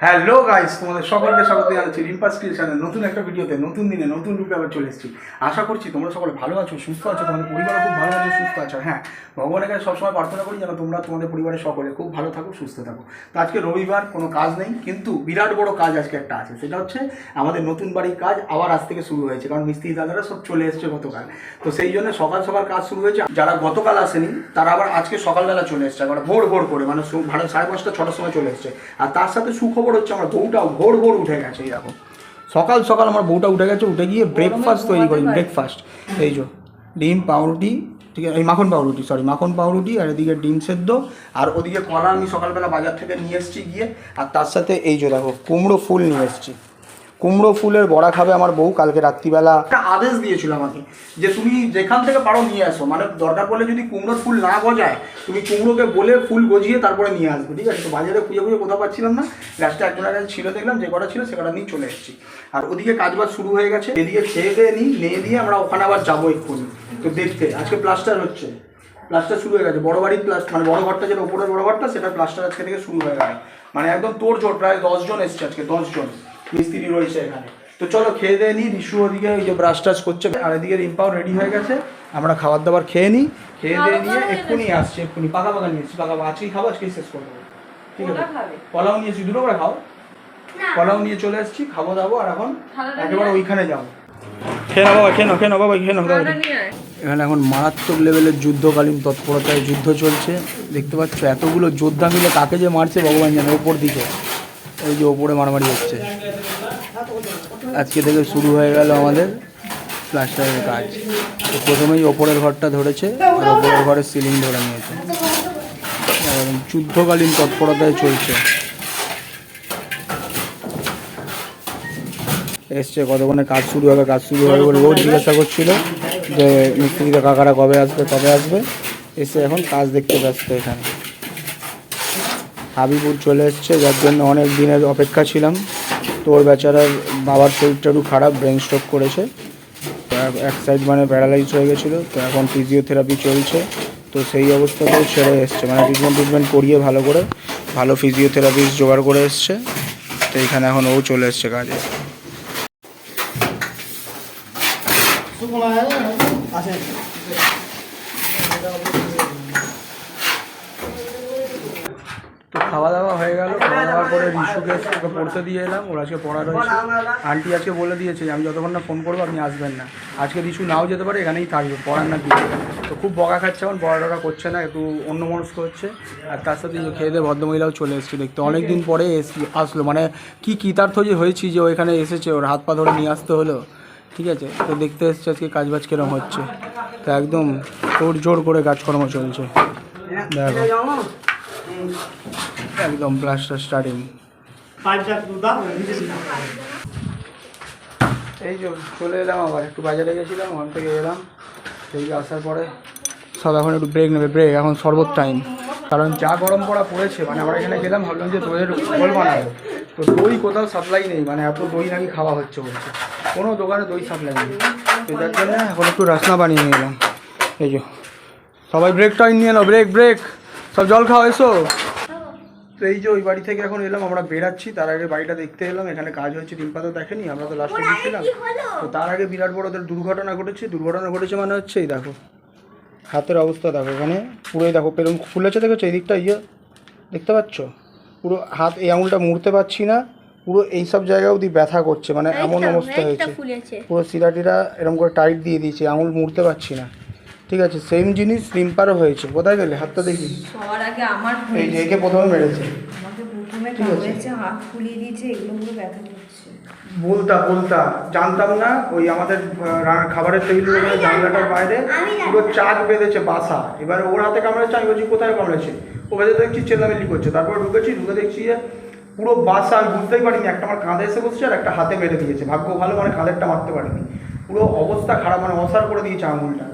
Hello guys তোমাদের সকলকে স্বাগত জানাচ্ছি রিম্পাস ক্রিয়েশনের নতুন একটা ভিডিওতে নতুন দিনে নতুন রূপে আবার চলে এসেছি। আশা করছি তোমরা সকলে ভালো আছো সুস্থ আছো তোমাদের পরিবারও খুব ভালো আছো সুস্থ আছো। হ্যাঁ ভগবানের কাছে সবসময় প্রার্থনা করি যেন তোমরা তোমাদের পরিবারের সকলে খুব ভালো থাকো সুস্থ থাকো। তো আজকে রবিবার কোনো কাজ নেই কিন্তু বিরাট বড় কাজ আজকে একটা আছে। সেটা হচ্ছে আমাদের নতুন বাড়ির কাজ আবার আজ থেকে শুরু হয়েছে কারণ মিস্ত্রি দাদারা সব চলে এসছে গতকাল। তো সেই জন্য সকাল সকাল কাজ শুরু হয়েছে। যারা গতকাল আসেনি তারা আবার আজকে সকালবেলা চলে এসছে আবার ভোর ভোর করে মানে সাড়ে পাঁচটা ছটার সময় চলে এসছে। আর তার সাথে সুখবর হচ্ছে আমার বউটাও ভোর ভোর উঠে গেছে এরকম সকাল সকাল আমার বউটা উঠে গেছে, উঠে গিয়ে ব্রেকফাস্ট তৈরি করি ব্রেকফাস্ট এই যে, ডিম, পাউরুটি, ঠিক আছে, এই মাখন পাউরুটি সরি মাখন পাউরুটি, আর এদিকে ডিম সেদ্ধ, আর ওদিকে কলা আমি সকালবেলা বাজার থেকে নিয়ে এসেছি গিয়ে, আর তার সাথে এই যে দেখো, কুমড়ো ফুল নিয়ে এসেছি। কুমড়ো ফুলের বড়া খাবে আমার বউ কালকে রাত্রিবেলা। একটা আদেশ দিয়েছিল আমাকে, যে তুমি যেখান থেকে পারো নিয়ে আসো মানে দরকার পড়লে যদি কুমড়োর ফুল না গজায়, তুমি কুমড়োকে বলে ফুল গজিয়ে তারপরে নিয়ে আসবে, ঠিক আছে? তো বাজারে খুঁজে খুঁজে কোথাও পাচ্ছিলাম না। গাছটা একজনের কাছে ছিল, দেখলাম যে কটা ছিল, সে কটা নিয়ে চলে এসেছি। আর ওদিকে কাজবাজ শুরু হয়ে গেছে। এদিকে খেয়ে দিয়ে নিই, নিয়ে দিয়ে আমরা ওখানে আবার যাব এক্ষুনি, তো দেখতে। আজকে প্লাস্টার হচ্ছে। প্লাস্টার শুরু হয়ে গেছে। বড় বাড়ির প্লাস্টার মানে বড় ঘরটা যেটা উপরের বড় ঘরটা, সেটা প্লাস্টার আজকে থেকে শুরু হয়ে গেছে মানে একদম তোর জোর প্রায় দশজন এসছে আজকে দশজন মিস্ত্রি রয়েছে এখানে। তো চলো খেয়ে দিয়ে নিই রিশু ওদিকে ওই যে ব্রাশ টাশ করছে। আর এদিকে রিম্পাও রেডি হয়ে গেছে। আমরা খাবার দাবার খেয়ে নিই। খেয়ে দিয়ে নিয়ে এক্ষুনি আসছে এক্ষুনি। পাকা পাকা নিয়ে এসছি পাকা আজকেই খাব আজকেই শেষ করব ঠিক আছে। কলাও নিয়েছি দুটো করে খাও। কলাও নিয়ে চলে এসেছি খাব দাবো আর এখন একেবারে ওইখানে যাব খেয়ে বাবা খেয়ে নাও খেয়ে নাও বাবা খেয়ে নাও। এখানে এখন মারাত্মক লেভেলের যুদ্ধকালীন তৎপরতায় যুদ্ধ চলছে। দেখতে পাচ্ছ এতগুলো যোদ্ধা মিলে কাকে যে মারছে ভগবান জানে। ওপর দিকে। ওই যে ওপরে মারামারি হচ্ছে। আজকে থেকে শুরু হয়ে গেল আমাদের প্লাস্টারের কাজ। তো প্রথমেই ওপরের ঘরটা ধরেছে, আর ওপরের ঘরের সিলিং ধরে নিয়েছে। যুদ্ধকালীন তৎপরতায় চলছে। এসছে কতক্ষণে কাজ শুরু হবে, কাজ শুরু হবে বলে রোজ জিজ্ঞাসা করছিল যে, মিস্ত্রিরা কাকারা কবে আসবে কবে আসবে? এসে এখন কাজ দেখতে ব্যস্ত এখানে। হাবিপুর চলে এসছে, যার জন্য অনেক দিনের অপেক্ষা ছিলাম। তোর বেচারার বাবার শরীরটা একটু খারাপ ব্রেন স্ট্রোক করেছে। এক- সাইড মানে প্যারালাইজ হয়ে গেছিল, তো এখন ফিজিওথেরাপি চলছে। তো সেই অবস্থাতেও ছেড়ে এসছে মানে ট্রিটমেন্ট ট্রিটমেন্ট করিয়ে ভালো করে, ভালো ফিজিওথেরাপিস্ট জোগাড় করে এসছে। তো এখানে এখন ও চলে এসছে কাজে। তো খাওয়া দাওয়া হয়ে গেল খাওয়া দাওয়ার পরে রিশুকে ওকে পড়তে দিয়ে এলাম ওর আজকে পড়া রয়েছে। আন্টি আজকে বলে দিয়েছে আমি যতক্ষণ না ফোন করব আপনি আসবেন না। আজকে রিশু নাও যেতে পারে এখানেই থাকবে পড়ার না কিছু তো খুব বকা খাচ্ছে এখন পড়া টড়া করছে না একটু অন্য মনস্ক হচ্ছে। আর তার সাথে যে খেয়ে দিয়ে ভদ্রমহিলাও চলে এসছে দেখতে অনেক দিন পরে এসি- আসলো। মানে কি কৃতার্থ যে হয়েছি যে ও এখানে এসেছে ওর হাত পা ধরে নিয়ে আসতে হলো ঠিক আছে? তো দেখতে এসছে আজকে কাজ বাজ কিরম হচ্ছে। তো একদম তোর জোর করে কাজকর্ম চলছে। দেখো। একদম প্লাস্টার স্টার্টিং এই যে চলে এলাম আবার একটু বাজারে গেছিলাম ওখান থেকে এলাম। সেই আসার পরে। সব এখন একটু ব্রেক নেবে ব্রেক এখন শরবত টাইম কারণ চা গরম করা পড়েছে মানে আমরা এখানে গেলাম ভাবলাম যে দইয়ের ফল বানাবো। তো দই কোথাও সাপ্লাই নেই মানে এত দই নাকি খাওয়া হচ্ছে বলছে। কোনো দোকানে দই সাপ্লাই নেই। তো যার জন্য এখন একটু রাসনা বানিয়ে নিয়ে এলাম। এই যে সবাই ব্রেক টাইম নিয়ে নাও ব্রেক ব্রেক সব জল খাওয়া এসো। তো এই যে ওই বাড়ি থেকে এখন এলাম আমরা বেরাচ্ছি তার আগে বাড়িটা দেখতে এলাম এখানে কাজ হচ্ছে ডিম্পা তো দেখেনি আমরা তো লাস্টে গিয়েছিলাম তো তার আগে বিরাট বড় ওদের দুর্ঘটনা ঘটেছে দুর্ঘটনা ঘটেছে মানে হচ্ছে এই দেখো হাতের অবস্থা দেখো এখানে পুরোই দেখো পেরম খুলেছে দেখেছ? এই দিকটা ইয়ে দেখতে পাচ্ছ? পুরো হাত এই আঙুলটা মুড়তে পারছি না পুরো এইসব জায়গা অবধি ব্যথা করছে মানে এমন অবস্থা হয়েছে। পুরো সিরাটিরা এরকম করে টাইট দিয়ে দিয়েছে আঙুল মুড়তে পারছি না। ঠিক আছে সেম জিনিস রিম্পারও হয়েছে। কোথায় গেলে? হাতটা দেখি। সবার আগে আমার এই যে একে প্রথমে মেরেছে। আমাকে প্রথমে। কামড়েছে হাত ফুলিয়ে দিয়েছে এগুলো পুরো ব্যথা করছে। বলতা বলতা। জানতাম না ওই আমাদের খাবারের টেবিলের ওখানে জানলাটার বাইরে পুরো চাক বেঁধেছে বাসা। এবারে ওর হাতে কামড়েছে আমি বলছি কোথায় কামড়েছে? ও বেঁধে দেখছি চেল্লামিল্লি করছে। তারপর ঢুকেছি ঢুকে দেখছি যে পুরো বাসা আমি বুঝতেই পারিনি একটা আমার কাঁধে এসে বসছে আর একটা হাতে মেরে দিয়েছে। ভাগ্য ভালো মানে কাঁধেরটা মারতে পারিনি। পুরো অবস্থা খারাপ মানে অসার করে দিয়েছে আঙুলটা।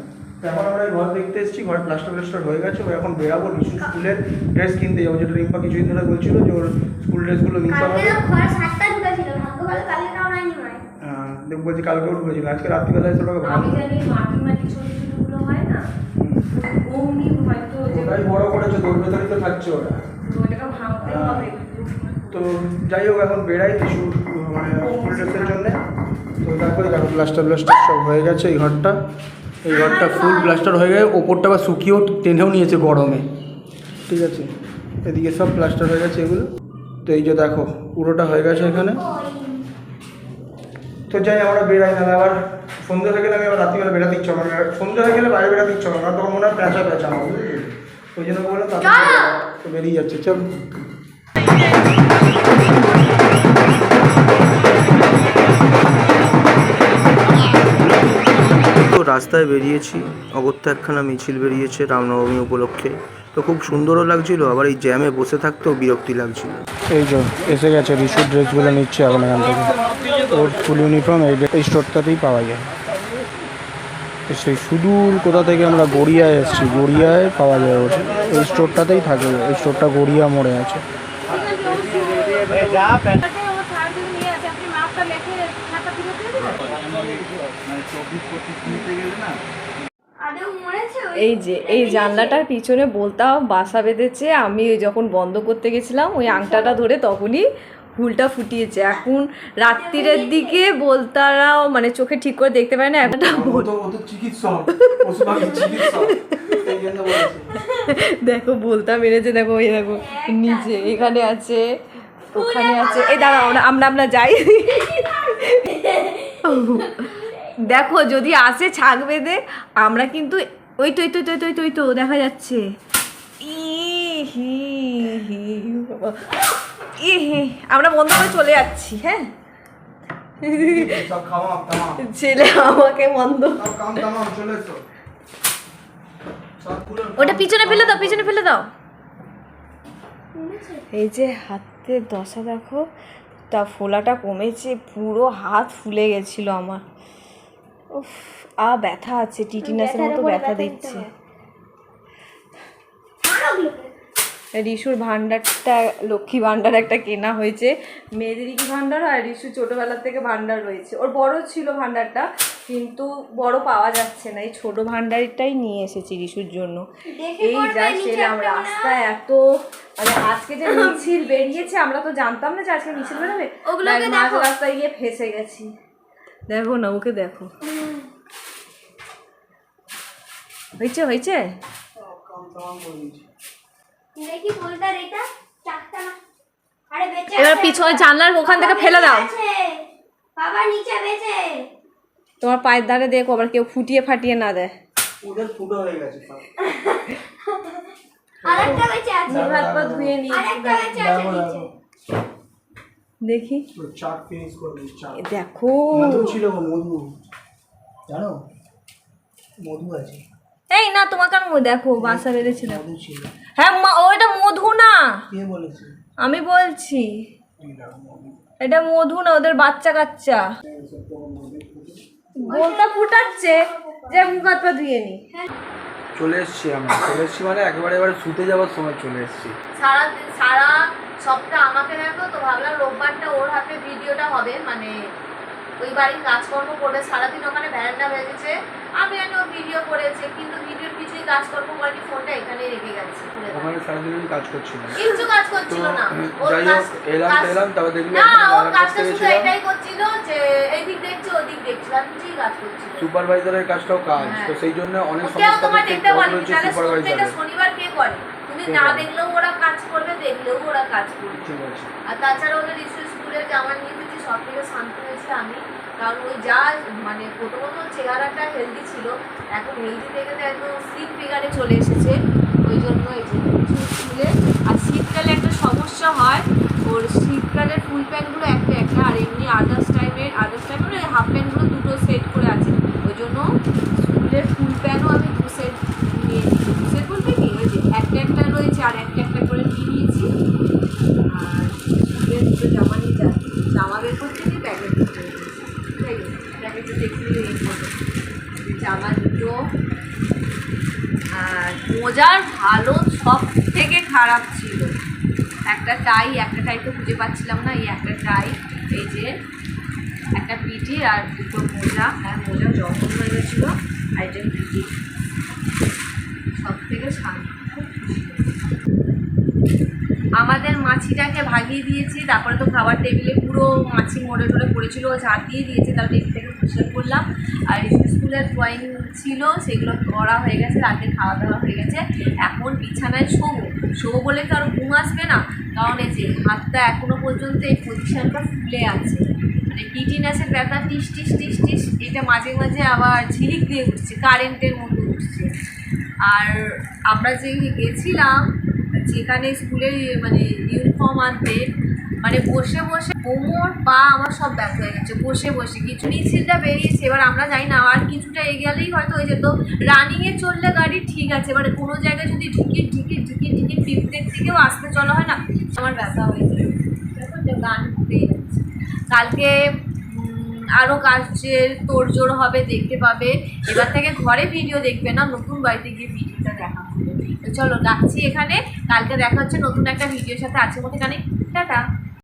এখন আমরা ঘর দেখতে এসেছি ঘরে প্লাস্টার প্লাস্টার হয়ে গেছে ও এখন বেরাবো রিশু স্কুলের ড্রেস কিনতে যাব যেটা রিম্পা কিছুদিন ধরে বলছিল যে ওর স্কুল ড্রেসগুলো নিতে হবে। তো ঘরে সাতটা ঢুকেছিল ভাগ্য ভালো কালকে তাও নাইনি মায় আহ, দেখ- বলছি কালকেও ঢুকেছিল আজকে রাত্রিবেলা এসে ওটাকে ভালো আমি জানি মাটি মাটি ছোট ছোটগুলো হয় না অমনি হয়তো ওটাই বড় করেছে তোর তো থাকছে ওটা। ওটাকে ভাঙতে হবে। তো যাই হোক এখন বেড়াই কিছু মানে ফুল ড্রেসের জন্য। তো দেখো দেখো প্লাস্টার প্লাস্টার সব হয়ে গেছে এই ঘরটা। এই ঘরটা ফুল প্লাস্টার হয়ে গেছে ওপরটা আবার শুকিয়েও টেনেও নিয়েছে গরমে। ঠিক আছে? এদিকে সব প্লাস্টার হয়ে গেছে এগুলো। তো এই যে দেখো পুরোটা হয়ে গেছে এখানে। তো যাই আমরা বেড়াই না আবার সন্ধ্যে হয়ে গেলে আমি আবার রাত্রিবেলা বেড়াতে ইচ্ছা হবে না। সন্ধ্যে হয়ে গেলে বাইরে বেড়াতে ইচ্ছা হবে না তখন মনে হয় প্যাঁচা প্যাঁচা হবে ওই জন্য বললাম তো বেরিয়ে যাচ্ছে চল। রাস্তায় বেরিয়েছি অগত্যা একখানা মিছিল বেরিয়েছে রামনবমী উপলক্ষে। তো খুব সুন্দরও লাগছিল আবার এই জ্যামে বসে থাকতেও বিরক্তি লাগছিল। এই যে এসে গেছে রিসুর ড্রেসগুলো নিচ্ছে এখন এখান থেকে। ওর ফুল ইউনিফর্ম এই এই স্টোরটাতেই পাওয়া যায়। সেই সুদূর কোথা থেকে আমরা গড়িয়ায় এসেছি গড়িয়ায় পাওয়া যায় ওর। এই স্টোরটাতেই থাকে এই স্টোরটা গড়িয়া মোড়ে আছে আদেও মরেছে ওই এই যে এই জানলাটার পিছনে বলতা বাসা বেঁধেছে। আমি ওই যখন বন্ধ করতে গেছিলাম ওই আংটাটা ধরে তখনই হুলটা ফুটিয়েছে। এখন রাত্রিরের দিকে বলতারাও মানে চোখে ঠিক করে দেখতে পারে না একটা দেখো বলতা মেরেছে দেখো ওই দেখো নিচে এখানে আছে ওখানে আছে। এই দাঁড়াও আমরা আমরা আমরা যাই। দেখো যদি আসে ছাগ বেঁধে আমরা কিন্তু ওই তো ওই তো ওই তো ওই তো ওই তো দেখা যাচ্ছে। আমরা বন্ধ করে চলে যাচ্ছি হ্যাঁ? ছেলে আমাকে বন্ধ। ওটা পিছনে ফেলে দাও পিছনে ফেলে দাও। এই যে হাতের দশা দেখো। তা ফোলাটা কমেছে পুরো হাত ফুলে গেছিল আমার। উফ আ ব্যথা আছে টিটিনাসের মতো ব্যথা দিচ্ছে। রিশুর ভান্ডারটা লক্ষ্মী ভান্ডার একটা কেনা হয়েছে। মেয়েদেরই কি ভান্ডার হয়? রিশু ছোটোবেলার থেকে ভান্ডার রয়েছে। ওর বড় ছিল ভান্ডারটা কিন্তু বড় পাওয়া যাচ্ছে না। এই ছোট ভান্ডারটাই নিয়ে এসেছি রিশুর জন্য। এই যা হয়। রাস্তায় এত মানে আজকে যে মিছিল বেরিয়েছে আমরা তো জানতাম না যে আজকে মিছিল বেরোবে। রাস্তায় গিয়ে ফেসে গেছি। দেখো না ওকে দেখো হয়েছে হয়েছে সব কাম তামাম করে দিয়েছে দেখি বলতার এটা চাকটা না আরে হয়েছে এবার পিছনে জানলার ওখান থেকে ফেলে দাও। বাবা নিচে বেঁচে। তোমার পায়ের ধারে দেখো আবার কেউ ফুটিয়ে ফাটিয়ে না দেয়। ওদের ফুটো হয়ে গেছে আরেকটা বেঁচে আছে। হাত পা ধুয়ে নিয়ে। আরেকটা বেঁচে আছে নিচে। দেখি। চাট ফিনিশ করে দিয়েছে চাট দেখো। মধু ছিল মধু। জানো? মধু আছে। এই না তোমাকে আমি দেখো বাসা বেঁধেছিল হ্যাঁ মা ওটা মধু না। আমি বলছি। এটা মধু না ওদের বাচ্চা কাচ্চা। গোলটা ফুটাচ্ছে যে মুখ হাত পা ধুয়ে নি। চলে এসছি আমরা। চলে এসছি মানে একেবারে এবারে শুতে যাওয়ার সময় চলে এসছি। সারা সারা সপ্তাহ আমাকে দেখো তো ভাবলাম রোববারটা ওর হাতে ভিডিওটা হবে মানে ওই বাড়ির কাজকর্ম করে সারাদিন ওখানে আমি আমি কাজকর্ম করেনি ফোনটা এখানেই রেখে গেছে। ওখানে সারাদিন কাজ করছিলাম কিচ্ছু কাজ করছিল না। যাই হোক এলাম এলাম তারপর দেখলাম না ওর কাজটা শুধু এটাই করছিল যে এইদিক দেখছে ওদিক দেখছিল আর কিছুই কাজ করছিল সুপারভাইজারের কাজটাও কাজ হ্যাঁ। তো সেই জন্য অনেক সমস্যা তোমার দেখতে বলেনি তাহলে প্রত্যেকটা শনিবার কে করে? তুমি না দেখলেও ওরা কাজ করবে দেখলেও ওরা কাজ করবে। ঠিক আছে। আর তাছাড়া ওদের স্কুল স্কুলে জামা নিয়ে এসেছি সব থেকে শান্ত হয়েছে আমি। কারণ ওই যা মানে প্রথমত চেহারাটা হেলদি ছিল, এখন হেলদি থেকে তো একদম স্লিপ ফিগারে চলে এসেছে। ওই জন্য এই যে ফুলে আর শীতকালে একটা সমস্যা হয়, ওর শীতকালের ফুল প্যান্টগুলো একটা একটা, আর এমনি আদার্স টাইপের হাফ প্যান্টগুলো দুটো সেট করে আছে ওই জন্য স্কুলের ফুল প্যান্টও আমি দু সেট নিয়ে দু সেট বলতে কি ওই যে একটা একটা রয়েছে আর একটা একটা করে নিয়ে নিয়েছি আর স্কুলের দুটো জামা নিয়ে যা জামা বের করতে গিয়ে ব্যাগের ভিতরে ব্যাগের দেখলে এই করব। এই জামা দুটো আর মোজার, ভালো, সব থেকে খারাপ ছিল একটা টাই একটা টাই তো খুঁজে পাচ্ছিলাম না, এই একটা টাই, এই যে একটা পিঠি আর দুটো মোজা আর মোজা জখম হয়ে গেছিল, আর এটা পিঠি সব থেকে শান্ত। আমাদের মাছিটাকে ভাগিয়ে দিয়েছি, তারপরে তো খাবার টেবিলে পুরো মাছি মরে টরে পড়েছিল দিয়ে দিয়েছে, তার টেবিল থেকে পরিষ্কার করলাম আর স্কুলের ড্রয়িং ছিল, সেগুলো করা হয়ে গেছে, রাতে খাওয়া দাওয়া হয়ে গেছে। এখন বিছানায় শোবো। শোবো বলে তো আর ঘুম আসবে না। কারণ এই যে হাতটা এখনও পর্যন্ত এই পজিশনটা ফুলে আছে। মানে টিটিনাসের ব্যথা, টিস টিস টিস টিস, এটা মাঝে মাঝে আবার ঝিলিক দিয়ে উঠছে কারেন্টের মতো উঠছে। আর আমরা যে গেছিলাম যেখানে স্কুলে মানে ইউনিফর্ম আনতে মানে বসে বসে কোমর, পা আমার সব ব্যথা হয়ে গেছে, বসে বসে। কিছু মিছিলটা বেরিয়েছে, এবার আমরা যাই না, আর কিছুটা এগিয়ালেই হয়তো হয়ে যেত। রানিংয়ে চললে গাড়ি ঠিক আছে, এবারে কোনো জায়গায় যদি টিকিট টিকিট টিকিট টিকিট ফিফটের থেকেও আসতে চলা হয় না, আমার ব্যথা হয়ে যায়। গান কালকে আরও কাজের তোড়জোড় হবে, দেখতে পাবে। এবার থেকে ঘরে ভিডিও দেখবে না, নতুন বাড়িতে গিয়ে তো চলো রাখছি এখানে। কালকে দেখা হচ্ছে নতুন একটা ভিডিওর সাথে। আছে মতো কানে টাটা।